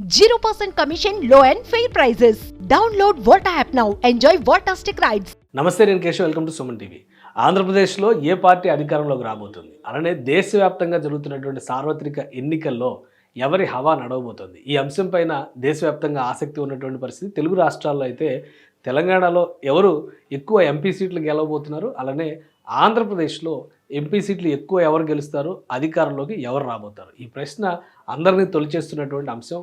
0% commission, low and fair prices. Download Volta app now enjoy Voltastic rides నమస్తే నేను Keshav. Welcome to Suman TV ఆంధ్రప్రదేశ్లో ఏ party అధికారంలోకి రాబోతుంది? అలానే దేశవ్యాప్తంగా జరుగుతున్నటువంటి సార్వత్రిక ఎన్నికల్లో ఎవరి హవా నడవబోతోంది? ఈ అంశం పైన దేశవ్యాప్తంగా ఆసక్తి ఉన్నటువంటి పరిస్థితి. తెలుగు రాష్ట్రాల్లో అయితే తెలంగాణలో ఎవరు ఎక్కువ ఎంపీ సీట్లు గెలవబోతున్నారు? అలానే ఆంధ్రప్రదేశ్లో ఎంపీ సీట్లు ఎక్కువ ఎవరు గెలుస్తారు? అధికారంలోకి ఎవరు రాబోతారు? ఈ ప్రశ్న అందరినీ తొలిచేస్తున్నటువంటి అంశం.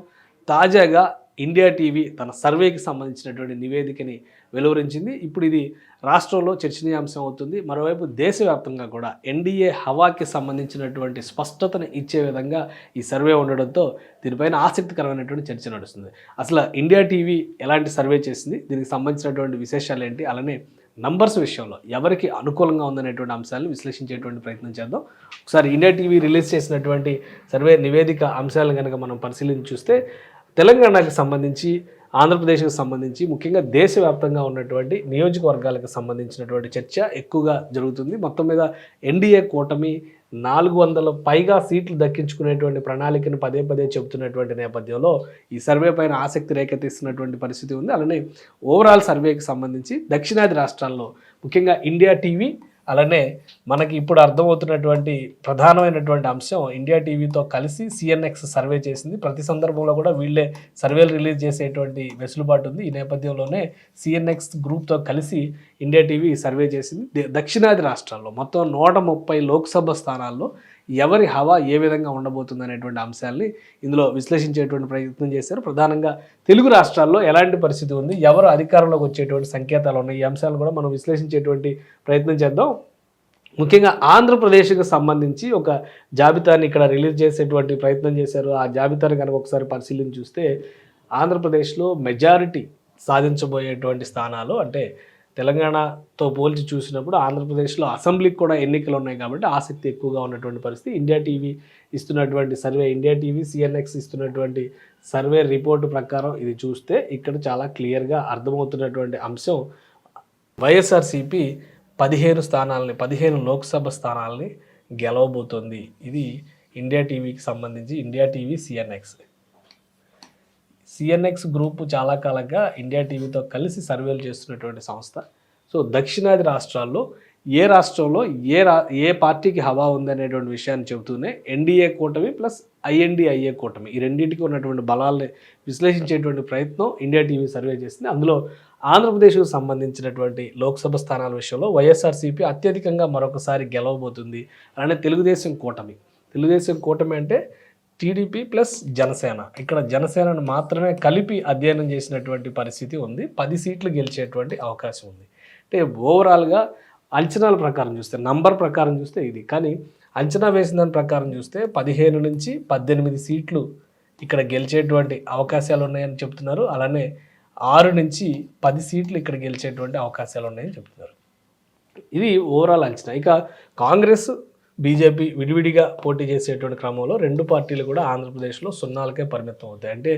తాజాగా ఇండియా టీవీ తన సర్వేకి సంబంధించినటువంటి నివేదికని వెలువరించింది. ఇప్పుడు ఇది రాష్ట్రంలో చర్చనీయాంశం అవుతుంది. మరోవైపు దేశవ్యాప్తంగా కూడా ఎన్డీఏ హవాకి సంబంధించినటువంటి స్పష్టతను ఇచ్చే విధంగా ఈ సర్వే ఉండడంతో దీనిపైన ఆసక్తికరమైనటువంటి చర్చ నడుస్తుంది. అసలు ఇండియా టీవీ ఎలాంటి సర్వే చేసింది? దీనికి సంబంధించినటువంటి విశేషాలు ఏంటి? అలానే నంబర్స్ విషయంలో ఎవరికి అనుకూలంగా ఉందనేటువంటి అంశాలను విశ్లేషించేటువంటి ప్రయత్నం చేద్దాం. ఒకసారి ఇండియా టీవీ రిలీజ్ చేసినటువంటి సర్వే నివేదిక అంశాలను కనుక మనం పరిశీలించి చూస్తే తెలంగాణకు సంబంధించి ఆంధ్రప్రదేశ్కి సంబంధించి ముఖ్యంగా దేశవ్యాప్తంగా ఉన్నటువంటి నియోజకవర్గాలకు సంబంధించినటువంటి చర్చ ఎక్కువగా జరుగుతుంది. మొత్తం మీద ఎన్డీఏ కూటమి నాలుగు వందల పైగా సీట్లు దక్కించుకునేటువంటి ప్రణాళికను పదే పదే చెబుతున్నటువంటి నేపథ్యంలో ఈ సర్వే పైన ఆసక్తి రేకెత్తిస్తున్నటువంటి పరిస్థితి ఉంది. అలానే ఓవరాల్ సర్వేకి సంబంధించి దక్షిణాది రాష్ట్రాల్లో ముఖ్యంగా ఇండియా టీవీ అలానే మనకి ఇప్పుడు అర్థమవుతున్నటువంటి ప్రధానమైనటువంటి అంశం ఇండియా టీవీతో కలిసి సిఎన్ఎక్స్ సర్వే చేసింది. ప్రతి సందర్భంలో కూడా వీళ్ళే సర్వేలు రిలీజ్ చేసేటువంటి వెసులుబాటు ఉంది. ఈ నేపథ్యంలోనే సిఎన్ఎక్స్ గ్రూప్తో కలిసి ఇండియా టీవీ సర్వే చేసింది. దే- దక్షిణాది రాష్ట్రాల్లో మొత్తం నూట ముప్పై లోక్సభ స్థానాల్లో ఎవరి హవా ఏ విధంగా ఉండబోతుంది అనేటువంటి అంశాల్ని ఇందులో విశ్లేషించేటువంటి ప్రయత్నం చేశారు. ప్రధానంగా తెలుగు రాష్ట్రాల్లో ఎలాంటి పరిస్థితి ఉంది? ఎవరు అధికారంలోకి వచ్చేటువంటి సంకేతాలు ఉన్నాయి? ఈ అంశాలను కూడా మనం విశ్లేషించేటువంటి ప్రయత్నం చేద్దాం. ముఖ్యంగా ఆంధ్రప్రదేశ్కి సంబంధించి ఒక జాబితాని ఇక్కడ రిలీజ్ చేసేటువంటి ప్రయత్నం చేశారు. ఆ జాబితాను కనుక ఒకసారి పరిశీలించి చూస్తే ఆంధ్రప్రదేశ్లో మెజారిటీ సాధించబోయేటువంటి స్థానాలు అంటే తెలంగాణతో పోల్చి చూసినప్పుడు ఆంధ్రప్రదేశ్లో అసెంబ్లీకి కూడా ఎన్నికలు ఉన్నాయి కాబట్టి ఆసక్తి ఎక్కువగా ఉన్నటువంటి పరిస్థితి. ఇండియా టీవీ ఇస్తున్నటువంటి సర్వే ఇండియా టీవీ సిఎన్ఎక్స్ ఇస్తున్నటువంటి సర్వే రిపోర్టు ప్రకారం ఇది చూస్తే ఇక్కడ చాలా క్లియర్గా అర్థమవుతున్నటువంటి అంశం వైఎస్ఆర్సిపి పదిహేను స్థానాలని పదిహేను లోక్సభ స్థానాలని గెలవబోతోంది. ఇది ఇండియా టీవీకి సంబంధించి India TV CNX. CNX group చాలా కాలంగా ఇండియా టీవీతో కలిసి సర్వేలు చేస్తున్నటువంటి సంస్థ. సో దక్షిణాది రాష్ట్రాల్లో ఏ రాష్ట్రంలో ఏ రా ఏ పార్టీకి హవా ఉందనేటువంటి విషయాన్ని చెబుతూనే ఎన్డీఏ కూటమి ప్లస్ ఐఎన్డిఐఏ కూటమి ఈ రెండింటికి ఉన్నటువంటి బలాల్ని విశ్లేషించేటువంటి ప్రయత్నం ఇండియా టీవీ సర్వే చేసింది. అందులో ఆంధ్రప్రదేశ్కు సంబంధించినటువంటి లోక్సభ స్థానాల విషయంలో వైఎస్ఆర్సీపీ అత్యధికంగా మరొకసారి గెలవబోతుంది. అలానే తెలుగుదేశం కూటమి. తెలుగుదేశం కూటమి అంటే టీడీపీ ప్లస్ జనసేన. ఇక్కడ జనసేనను మాత్రమే కలిపి అధ్యయనం చేసినటువంటి పరిస్థితి ఉంది. పది సీట్లు గెలిచేటువంటి అవకాశం ఉంది. అంటే ఓవరాల్గా అంచనాల ప్రకారం చూస్తే నంబర్ ప్రకారం చూస్తే ఇది. కానీ అంచనా వేసిన దాని ప్రకారం చూస్తే పదిహేను నుంచి పద్దెనిమిది సీట్లు ఇక్కడ గెలిచేటువంటి అవకాశాలు ఉన్నాయని చెప్తున్నారు. అలానే ఆరు నుంచి పది సీట్లు ఇక్కడ గెలిచేటువంటి అవకాశాలు ఉన్నాయని చెప్తున్నారు. ఇది ఓవరాల్ అంచనా. ఇక కాంగ్రెస్ బీజేపీ విడివిడిగా పోటీ చేసేటువంటి క్రమంలో రెండు పార్టీలు కూడా ఆంధ్రప్రదేశ్లో సున్నాలకే పరిమితం అవుతాయి. అంటే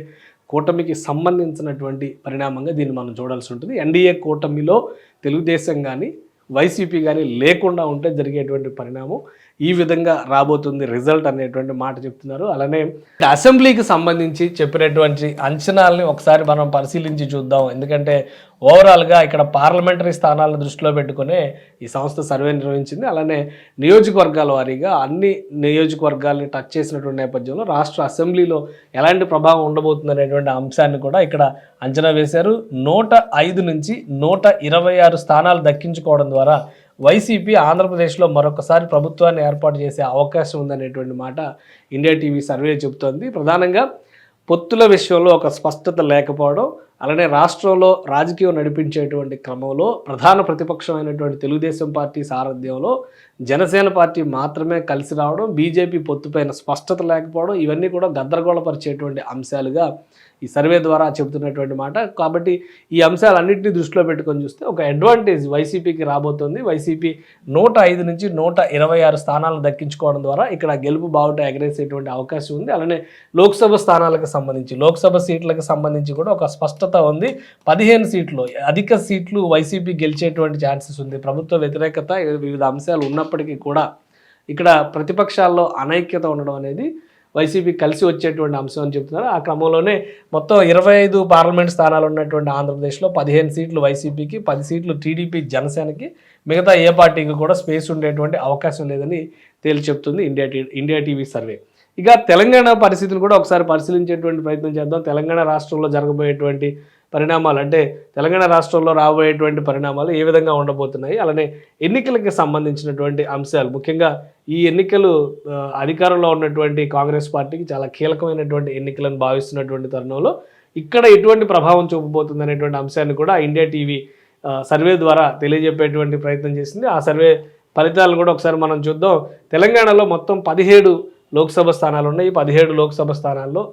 కూటమికి సంబంధించినటువంటి పరిణామంగా దీన్ని మనం చూడాల్సి ఉంటుంది. ఎన్డీఏ కూటమిలో తెలుగుదేశం కానీ వైసీపీ కానీ లేకుండా ఉంటే జరిగేటువంటి పరిణామం ఈ విధంగా రాబోతుంది రిజల్ట్ అనేటువంటి మాట చెప్తున్నారు. అలానే అసెంబ్లీకి సంబంధించి చెప్పినటువంటి అంచనాలని ఒకసారి మనం పరిశీలించి చూద్దాం. ఎందుకంటే ఓవరాల్గా ఇక్కడ పార్లమెంటరీ స్థానాలను దృష్టిలో పెట్టుకునే ఈ సంస్థ సర్వే నిర్వహించింది. అలానే నియోజకవర్గాల వారీగా అన్ని నియోజకవర్గాల్ని టచ్ చేసినటువంటి నేపథ్యంలో రాష్ట్ర అసెంబ్లీలో ఎలాంటి ప్రభావం ఉండబోతుంది అనేటువంటి అంశాన్ని కూడా ఇక్కడ అంచనా వేశారు. నూట ఐదు నుంచి నూట ఇరవై ఆరు స్థానాలు దక్కించుకోవడం ద్వారా వైసీపీ ఆంధ్రప్రదేశ్లో మరొకసారి ప్రభుత్వాన్ని ఏర్పాటు చేసే అవకాశం ఉందనేటువంటి మాట ఇండియా టీవీ సర్వే చెబుతోంది. ప్రధానంగా పొత్తుల విషయంలో ఒక స్పష్టత లేకపోవడం అలానే రాష్ట్రంలో రాజకీయం నడిపించేటువంటి క్రమంలో ప్రధాన ప్రతిపక్షమైనటువంటి తెలుగుదేశం పార్టీ సారథ్యంలో జనసేన పార్టీ మాత్రమే కలిసి రావడం బీజేపీ పొత్తుపైన స్పష్టత లేకపోవడం ఇవన్నీ కూడా గద్దరగోళపరిచేటువంటి అంశాలుగా ఈ సర్వే ద్వారా చెబుతున్నటువంటి మాట. కాబట్టి ఈ అంశాలన్నింటినీ దృష్టిలో పెట్టుకొని చూస్తే ఒక అడ్వాంటేజ్ వైసీపీకి రాబోతోంది. వైసీపీ నూట ఐదు నుంచి నూట ఇరవై ఆరు స్థానాలను దక్కించుకోవడం ద్వారా ఇక్కడ గెలుపు బావుట ఎగరేసేటువంటి అవకాశం ఉంది. అలానే లోక్సభ స్థానాలకు సంబంధించి లోక్సభ సీట్లకు సంబంధించి కూడా ఒక స్పష్టత ఉంది. పదిహేను సీట్లు అధిక సీట్లు వైసీపీ గెలిచేటువంటి ఛాన్సెస్ ఉంది. ప్రభుత్వ వ్యతిరేకత వివిధ అంశాలు ఉన్నప్పటికీ కూడా ఇక్కడ ప్రతిపక్షాల్లో అనైక్యత ఉండడం అనేది వైసీపీ కలిసి వచ్చేటువంటి అంశం అని చెప్తున్నారు. ఆ క్రమంలోనే మొత్తం ఇరవై ఐదు పార్లమెంట్ స్థానాలు ఉన్నటువంటి ఆంధ్రప్రదేశ్లో పదిహేను సీట్లు వైసీపీకి పది సీట్లు టీడీపీ జనసేనకి మిగతా ఏ పార్టీకి కూడా స్పేస్ ఉండేటువంటి అవకాశం లేదని తేల్చి చెప్తుంది India T India TV survey. ఇక తెలంగాణ పరిస్థితిని కూడా ఒకసారి పరిశీలించేటువంటి ప్రయత్నం చేద్దాం. తెలంగాణ రాష్ట్రంలో జరగబోయేటువంటి పరిణామాలు అంటే తెలంగాణ రాష్ట్రంలో రాబోయేటువంటి పరిణామాలు ఏ విధంగా ఉండబోతున్నాయి అలానే ఎన్నికలకి సంబంధించినటువంటి అంశాలు. ముఖ్యంగా ఈ ఎన్నికలు అధికారంలో ఉన్నటువంటి కాంగ్రెస్ పార్టీకి చాలా కీలకమైనటువంటి ఎన్నికలను భావిస్తున్నటువంటి తరుణంలో ఇక్కడ ఎటువంటి ప్రభావం చూపబోతుంది అనేటువంటి అంశాన్ని కూడా ఇండియా టీవీ సర్వే ద్వారా తెలియజెప్పేటువంటి ప్రయత్నం చేసింది. ఆ సర్వే ఫలితాలు కూడా ఒకసారి మనం చూద్దాం. తెలంగాణలో మొత్తం పదిహేడు లోక్సభ స్థానాలు ఉన్నాయి. ఈ పదిహేడు లోక్సభ స్థానాల్లో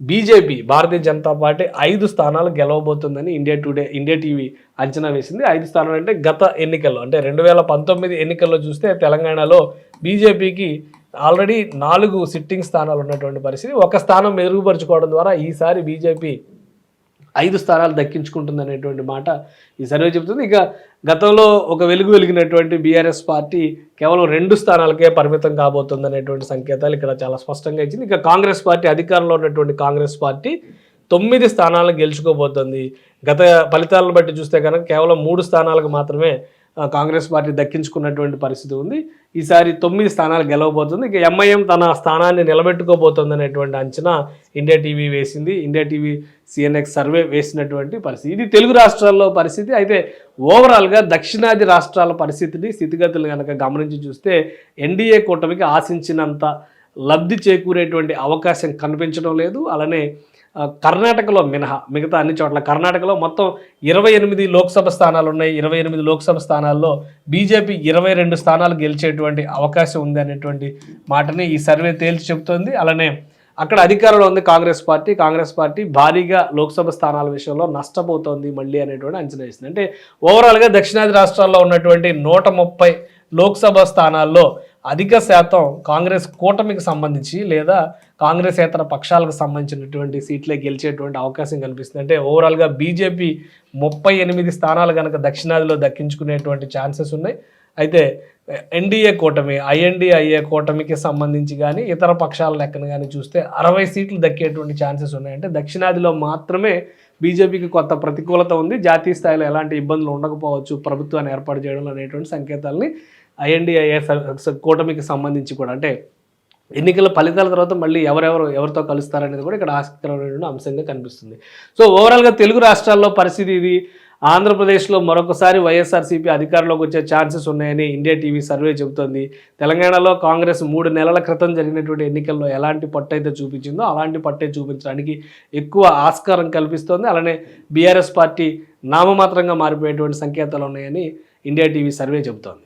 బీజేపీ భారతీయ జనతా పార్టీ ఐదు స్థానాలు గెలవబోతుందని ఇండియా టుడే ఇండియా టీవీ అంచనా వేసింది. ఐదు స్థానాలు అంటే గత ఎన్నికల్లో అంటే రెండు వేల పంతొమ్మిది ఎన్నికల్లో చూస్తే తెలంగాణలో బీజేపీకి ఆల్రెడీ నాలుగు సిట్టింగ్ స్థానాలు ఉన్నటువంటి పరిస్థితి. ఒక స్థానం మెరుగుపరుచుకోవడం ద్వారా ఈసారి బీజేపీ ఐదు స్థానాలు దక్కించుకుంటుంది అనేటువంటి మాట ఈ సర్వే చెబుతుంది. ఇక గతంలో ఒక వెలుగు వెలిగినటువంటి బీఆర్ఎస్ పార్టీ కేవలం రెండు స్థానాలకే పరిమితం కాబోతుంది అనేటువంటి సంకేతాలు ఇక్కడ చాలా స్పష్టంగా ఇచ్చింది. ఇక కాంగ్రెస్ పార్టీ అధికారంలో ఉన్నటువంటి కాంగ్రెస్ పార్టీ తొమ్మిది స్థానాలను గెలుచుకోబోతుంది. గత ఫలితాలను బట్టి చూస్తే కనుక కేవలం మూడు స్థానాలకు మాత్రమే కాంగ్రెస్ పార్టీ దక్కించుకున్నటువంటి పరిస్థితి ఉంది. ఈసారి తొమ్మిది స్థానాలు గెలవబోతుంది. ఇక ఎంఐఎం తన స్థానాన్ని నిలబెట్టుకోబోతుంది అనేటువంటి అంచనా ఇండియా టీవీ వేసింది. ఇండియా టీవీ సిఎన్ఎక్స్ సర్వే వేసినటువంటి పరిస్థితి. ఇది తెలుగు రాష్ట్రాల్లో పరిస్థితి. అయితే ఓవరాల్గా దక్షిణాది రాష్ట్రాల పరిస్థితిని స్థితిగతులు కనుక గమనించి చూస్తే ఎన్డీఏ కూటమికి ఆశించినంత లబ్ధి చేకూరేటువంటి అవకాశం కనిపించడం లేదు. అలానే కర్ణాటకలో మినహా మిగతా అన్ని చోట్ల. కర్ణాటకలో మొత్తం ఇరవై ఎనిమిది లోక్సభ స్థానాలు ఉన్నాయి. ఇరవై ఎనిమిది లోక్సభ స్థానాల్లో బీజేపీ ఇరవై రెండు స్థానాలు గెలిచేటువంటి అవకాశం ఉంది అనేటువంటి మాటని ఈ సర్వే తేల్చి చెబుతోంది. అలానే అక్కడ అధికారంలో ఉంది కాంగ్రెస్ పార్టీ. కాంగ్రెస్ పార్టీ భారీగా లోక్సభ స్థానాల విషయంలో నష్టపోతోంది మళ్ళీ అనేటువంటి అంచనా వేసింది. అంటే ఓవరాల్గా దక్షిణాది రాష్ట్రాల్లో ఉన్నటువంటి నూట ముప్పై లోక్సభ స్థానాల్లో అధిక శాతం కాంగ్రెస్ కూటమికి సంబంధించి లేదా కాంగ్రెస్ ఇతర పక్షాలకు సంబంధించినటువంటి సీట్లే గెలిచేటువంటి అవకాశం కనిపిస్తుంది. అంటే ఓవరాల్గా బీజేపీ ముప్పై ఎనిమిది స్థానాలు కనుక దక్షిణాదిలో దక్కించుకునేటువంటి ఛాన్సెస్ ఉన్నాయి. అయితే ఎన్డీఏ కూటమి ఐఎన్డీఐఏ కూటమికి సంబంధించి కానీ ఇతర పక్షాల లెక్కన కానీ చూస్తే అరవై సీట్లు దక్కేటువంటి ఛాన్సెస్ ఉన్నాయి అంటే దక్షిణాదిలో మాత్రమే బీజేపీకి కొత్త ప్రతికూలత ఉంది. జాతీయ స్థాయిలో ఎలాంటి ఇబ్బందులు ఉండకపోవచ్చు ప్రభుత్వాన్ని ఏర్పాటు చేయడం అనేటువంటి సంకేతాలని ఐఎన్డిఐఏ కూటమికి సంబంధించి కూడా. అంటే ఎన్నికల ఫలితాల తర్వాత మళ్ళీ ఎవరెవరు ఎవరితో కలుస్తారనేది కూడా ఇక్కడ ఆసక్తికరమైన అంశంగా కనిపిస్తుంది. సో ఓవరాల్గా తెలుగు రాష్ట్రాల్లో పరిస్థితి ఇది. ఆంధ్రప్రదేశ్లో మరొకసారి వైఎస్ఆర్సీపీ అధికారంలోకి వచ్చే ఛాన్సెస్ ఉన్నాయని ఇండియా టీవీ సర్వే చెబుతోంది. తెలంగాణలో కాంగ్రెస్ మూడు నెలల క్రితం జరిగినటువంటి ఎన్నికల్లో ఎలాంటి పట్టయితే చూపించిందో అలాంటి పట్టే చూపించడానికి ఎక్కువ ఆస్కారం కల్పిస్తోంది. అలానే బీఆర్ఎస్ పార్టీ నామమాత్రంగా మారిపోయేటువంటి సంకేతాలు ఉన్నాయని ఇండియా టీవీ సర్వే చెబుతోంది.